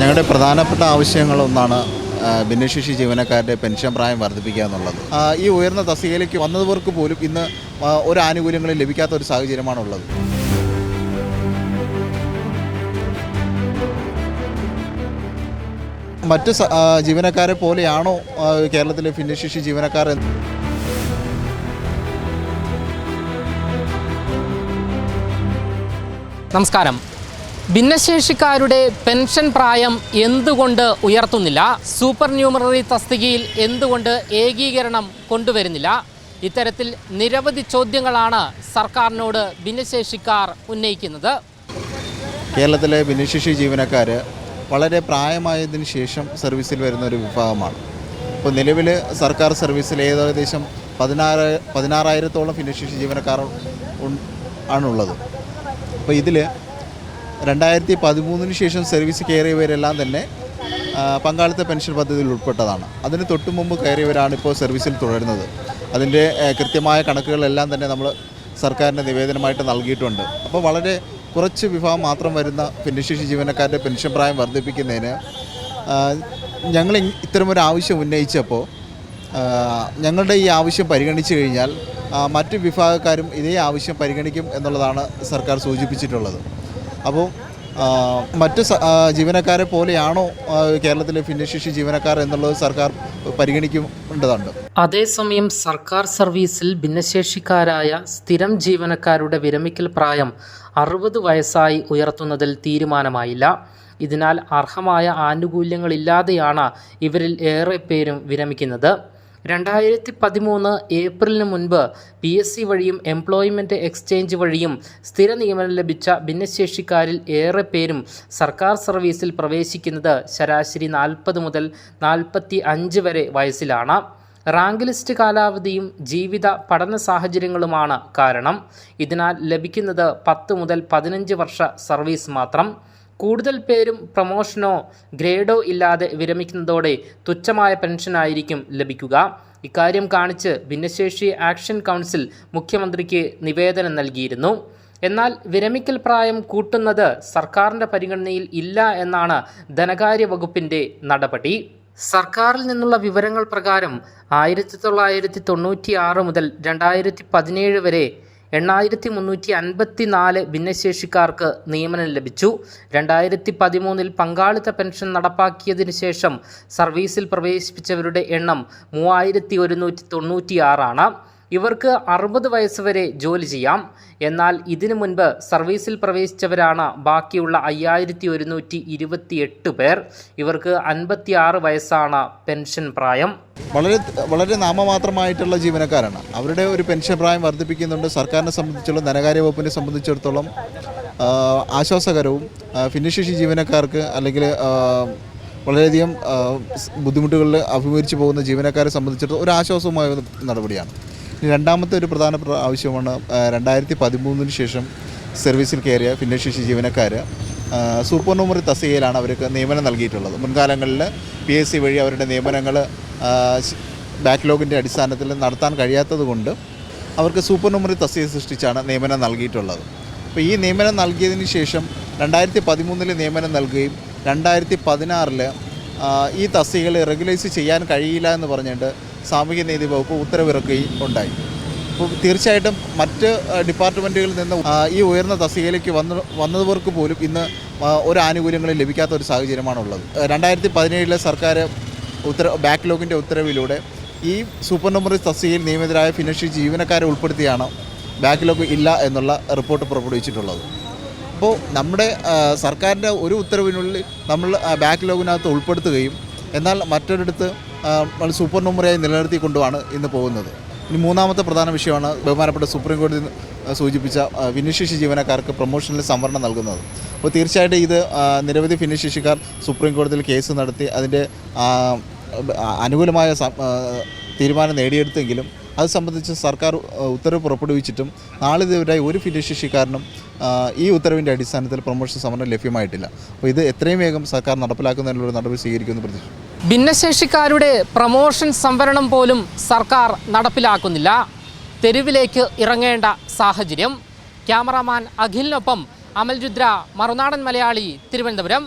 ഞങ്ങളുടെ പ്രധാനപ്പെട്ട ആവശ്യങ്ങളൊന്നാണ് ഭിന്നശേഷി ജീവനക്കാരുടെ പെൻഷൻ പ്രായം വർദ്ധിപ്പിക്കുക എന്നുള്ളത്. ഈ ഉയർന്ന തസ്തികയിലേക്ക് വന്നവർക്ക് പോലും ഇന്ന് ഒരു ആനുകൂല്യങ്ങളും ലഭിക്കാത്ത ഒരു സാഹചര്യമാണുള്ളത്. മറ്റ് ജീവനക്കാരെ പോലെയാണോ കേരളത്തിലെ ഭിന്നശേഷി ജീവനക്കാർ നമസ്കാരം. ഭിന്നശേഷിക്കാരുടെ പെൻഷൻ പ്രായം എന്തുകൊണ്ട് ഉയർത്തുന്നില്ല? സൂപ്പർ ന്യൂമററി തസ്തികയിൽ എന്തുകൊണ്ട് ഏകീകരണം കൊണ്ടുവരുന്നില്ല? ഇത്തരത്തിൽ നിരവധി ചോദ്യങ്ങളാണ് സർക്കാരിനോട് ഭിന്നശേഷിക്കാർ ഉന്നയിക്കുന്നത്. കേരളത്തിലെ ഭിന്നശേഷി ജീവനക്കാർ വളരെ പ്രായമായതിനു ശേഷം സർവീസിൽ വരുന്ന ഒരു വിഭാഗമാണ്. ഇപ്പോൾ നിലവിൽ സർക്കാർ സർവീസിൽ ഏകദേശം പതിനാറ് പതിനാറായിരത്തോളം ഭിന്നശേഷി ജീവനക്കാർ ആണുള്ളത്. അപ്പോൾ ഇതിൽ രണ്ടായിരത്തി പതിമൂന്നിന് ശേഷം സർവീസ് കയറിയവരെല്ലാം തന്നെ പങ്കാളിത്ത പെൻഷൻ പദ്ധതിയിൽ ഉൾപ്പെട്ടതാണ്. അതിന് തൊട്ടു മുമ്പ് കയറിയവരാണ് ഇപ്പോൾ സർവീസിൽ തുടരുന്നത്. അതിന്റെ കൃത്യമായ കണക്കുകളെല്ലാം തന്നെ നമ്മൾ സർക്കാരിന്റെ നിവേദനമായിട്ട് നൽകിയിട്ടുണ്ട്. അപ്പോൾ വളരെ കുറച്ച് വിഭാഗം മാത്രം വരുന്ന ഭിന്നശേഷി ജീവനക്കാരുടെ പെൻഷൻ പ്രായം വർദ്ധിപ്പിക്കുന്നതിന് ഞങ്ങൾ ഇത്തരമൊരു ആവശ്യം ഉന്നയിച്ചപ്പോൾ ഞങ്ങളുടെ ഈ ആവശ്യം പരിഗണിച്ചു കഴിഞ്ഞാൽ മറ്റ് വിഭാഗക്കാരും ഇതേ ആവശ്യം പരിഗണിക്കും എന്നുള്ളതാണ് സർക്കാർ സൂചിപ്പിച്ചിട്ടുള്ളത്. അപ്പോൾ മറ്റ് ജീവനക്കാരെ പോലെയാണോ കേരളത്തിലെ ഭിന്നശേഷി ജീവനക്കാർ എന്നുള്ളത് സർക്കാർ പരിഗണിക്കേണ്ടതുണ്ട് അതേസമയം സർക്കാർ സർവീസിൽ ഭിന്നശേഷിക്കാരായ സ്ഥിരം ജീവനക്കാരുടെ വിരമിക്കൽ പ്രായം അറുപത് വയസ്സായി ഉയർത്തുന്നതിൽ തീരുമാനമായില്ല. ഇതിനാൽ അർഹമായ ആനുകൂല്യങ്ങളില്ലാതെയാണ് ഇവരിൽ ഏറെ പേരും വിരമിക്കുന്നത്. രണ്ടായിരത്തി പതിമൂന്ന് ഏപ്രിലിന് മുൻപ് പി എസ് സി വഴിയും എംപ്ലോയ്മെന്റ് എക്സ്ചേഞ്ച് വഴിയും സ്ഥിര നിയമനം ലഭിച്ച ഭിന്നശേഷിക്കാരിൽ ഏറെ പേരും സർക്കാർ സർവീസിൽ പ്രവേശിക്കുന്നത് ശരാശരി നാൽപ്പത് മുതൽ നാൽപ്പത്തി അഞ്ച് വരെ വയസ്സിലാണ്. റാങ്ക് ലിസ്റ്റ് കാലാവധിയും ജീവിത പഠന സാഹചര്യങ്ങളുമാണ് കാരണം. ഇതിനാൽ ലഭിക്കുന്നത് പത്ത് മുതൽ പതിനഞ്ച് വർഷ സർവീസ് മാത്രം. കൂടുതൽ പേരും പ്രമോഷനോ ഗ്രേഡോ ഇല്ലാതെ വിരമിക്കുന്നതോടെ തുച്ഛമായ പെൻഷനായിരിക്കും ലഭിക്കുക. ഇക്കാര്യം കാണിച്ച് ഭിന്നശേഷി ആക്ഷൻ കൗൺസിൽ മുഖ്യമന്ത്രിക്ക് നിവേദനം നൽകിയിരുന്നു. എന്നാൽ വിരമിക്കൽ പ്രായം കൂട്ടുന്നത് സർക്കാരിന്റെ പരിഗണനയിൽ ഇല്ല എന്നാണ് ധനകാര്യ വകുപ്പിന്റെ നടപടി. സർക്കാരിൽ നിന്നുള്ള വിവരങ്ങൾ പ്രകാരം ആയിരത്തി തൊള്ളായിരത്തി തൊണ്ണൂറ്റി ആറ് മുതൽ രണ്ടായിരത്തി പതിനേഴ് വരെ എണ്ണായിരത്തി മുന്നൂറ്റി അൻപത്തി നാല് ഭിന്നശേഷിക്കാർക്ക് നിയമനം ലഭിച്ചു. രണ്ടായിരത്തി പതിമൂന്നിൽ പങ്കാളിത്ത പെൻഷൻ നടപ്പാക്കിയതിനു ശേഷം സർവീസിൽ പ്രവേശിപ്പിച്ചവരുടെ എണ്ണം മൂവായിരത്തി ഒരുന്നൂറ്റി തൊണ്ണൂറ്റി ആറാണ് ഇവർക്ക് അറുപത് വയസ്സുവരെ ജോലി ചെയ്യാം. എന്നാൽ ഇതിനു മുൻപ് സർവീസിൽ പ്രവേശിച്ചവരാണ് ബാക്കിയുള്ള അയ്യായിരത്തി ഒരുന്നൂറ്റി ഇരുപത്തി എട്ട് പേർ. ഇവർക്ക് അൻപത്തി ആറ് വയസ്സാണ് പെൻഷൻ പ്രായം. വളരെ വളരെ നാമമാത്രമായിട്ടുള്ള ജീവനക്കാരാണ്. അവരുടെ ഒരു പെൻഷൻ പ്രായം വർദ്ധിപ്പിക്കുന്നുണ്ട്. സർക്കാരിനെ സംബന്ധിച്ചുള്ള ധനകാര്യ വകുപ്പിനെ സംബന്ധിച്ചിടത്തോളം ആശ്വാസകരവും ഭിന്നശേഷി ജീവനക്കാർക്ക് അല്ലെങ്കിൽ വളരെയധികം ബുദ്ധിമുട്ടുകളിൽ അഭിമുഖീകരിച്ച് പോകുന്ന ജീവനക്കാരെ സംബന്ധിച്ചിടത്തോളം ഒരു ആശ്വാസവുമായ നടപടിയാണ്. രണ്ടാമത്തെ ഒരു പ്രധാന ആവശ്യമാണ് രണ്ടായിരത്തി പതിമൂന്നിന് ശേഷം സർവീസിൽ കയറിയ ഭിന്നശേഷി ജീവനക്കാർ സൂപ്പർ നൂമറി തസ്തികയിലാണ് അവർക്ക് നിയമനം നൽകിയിട്ടുള്ളത്. മുൻകാലങ്ങളിൽ പി എസ് സി വഴി അവരുടെ നിയമനങ്ങൾ ബാക്ക്ലോഗിന്റെ അടിസ്ഥാനത്തിൽ നടത്താൻ കഴിയാത്തത് കൊണ്ട് അവർക്ക് സൂപ്പർ നൂമറി തസ്തിക സൃഷ്ടിച്ചാണ് നിയമനം നൽകിയിട്ടുള്ളത്. അപ്പോൾ ഈ നിയമനം നൽകിയതിന് ശേഷം രണ്ടായിരത്തി പതിമൂന്നിൽ നിയമനം നൽകുകയും രണ്ടായിരത്തി പതിനാറിൽ ഈ തസ്തികകൾ റെഗുലൈസ് ചെയ്യാൻ കഴിയില്ല എന്ന് പറഞ്ഞുകൊണ്ട് സാമൂഹ്യ നീതി വകുപ്പ് ഉത്തരവിറക്കുകയും ഉണ്ടായി. അപ്പോൾ തീർച്ചയായിട്ടും മറ്റ് ഡിപ്പാർട്ട്മെന്റുകളിൽ നിന്ന് ഈ ഉയർന്ന തസ്തികയിലേക്ക് വന്ന് വന്നവർക്ക് പോലും ഇന്ന് ഒരു ആനുകൂല്യങ്ങളും ലഭിക്കാത്ത ഒരു സാഹചര്യമാണുള്ളത്. രണ്ടായിരത്തി പതിനേഴിലെ സർക്കാർ ഉത്തര ബാക്ക്ലോഗിന്റെ ഉത്തരവിലൂടെ ഈ സൂപ്പർ നമ്പറി തസ്തികയിൽ നിയമിതരായ ഫിനിഷ് ജീവനക്കാരെ ഉൾപ്പെടുത്തിയാണ് ബാക്ക്ലോഗ് ഇല്ല എന്നുള്ള റിപ്പോർട്ട് പുറപ്പെടുവിച്ചിട്ടുള്ളത്. അപ്പോൾ നമ്മുടെ സർക്കാരിന്റെ ഒരു ഉത്തരവിനുള്ളിൽ നമ്മൾ ബാക്ക്ലോഗിനകത്ത് ഉൾപ്പെടുത്തുകയും എന്നാൽ മറ്റൊരിടത്ത് സൂപ്പർ നമ്പറായി നിലനിർത്തിക്കൊണ്ടുമാണ് ഇന്ന് പോകുന്നത്. ഇനി മൂന്നാമത്തെ പ്രധാന വിഷയമാണ് ബഹുമാനപ്പെട്ട സുപ്രീം കോടതി സൂചിപ്പിച്ച ഭിന്നശേഷി ജീവനക്കാർക്ക് പ്രൊമോഷനിൽ സംവരണം നൽകുന്നത്. അപ്പോൾ തീർച്ചയായിട്ടും ഇത് നിരവധി ഭിന്നശേഷിക്കാർ സുപ്രീം കോടതിയിൽ കേസ് നടത്തി അതിന്റെ അനുകൂലമായ തീരുമാനം നേടിയെടുത്തെങ്കിലും അത് സംബന്ധിച്ച് സർക്കാർ ഉത്തരവ് പുറപ്പെടുവിച്ചിട്ടും നാളിതുവരെ ഒരു ഭിന്നശേഷിക്കാരനും ഈ ഉത്തരവിന്റെ അടിസ്ഥാനത്തിൽ പ്രൊമോഷൻ സമരം ലഭ്യമായിട്ടില്ല. അപ്പോൾ ഇത് എത്രയും വേഗം സർക്കാർ നടപ്പിലാക്കുന്നതിനുള്ള നടപടി സ്വീകരിക്കുമെന്ന് പ്രതീക്ഷിക്കുന്നു. ഭിന്നശേഷിക്കാരുടെ പ്രമോഷൻ സംവരണം പോലും സർക്കാർ നടപ്പിലാക്കുന്നില്ല. തെരുവിലേക്ക് ഇറങ്ങേണ്ട സാഹചര്യം. ക്യാമറാമാൻ അഖിലിനൊപ്പം അമൽ രുദ്ര മറുനാടൻ മലയാളി തിരുവനന്തപുരം.